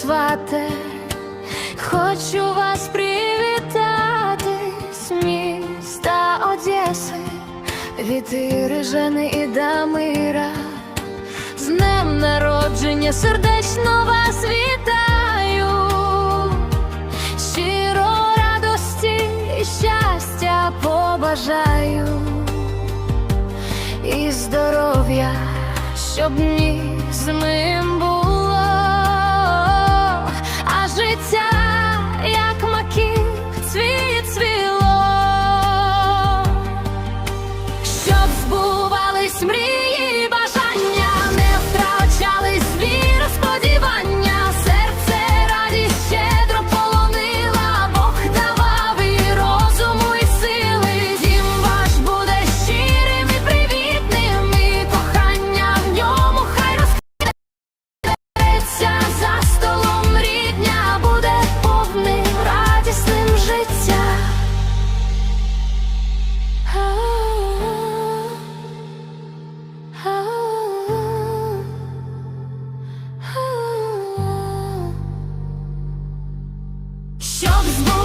свате, хочу вас привітати з міста Одеси, від Іри, Жени і Дамира. З днем народження сердечно вас вітаю, щиро радості і щастя побажаю, і здоров'я, щоб дні з ним love is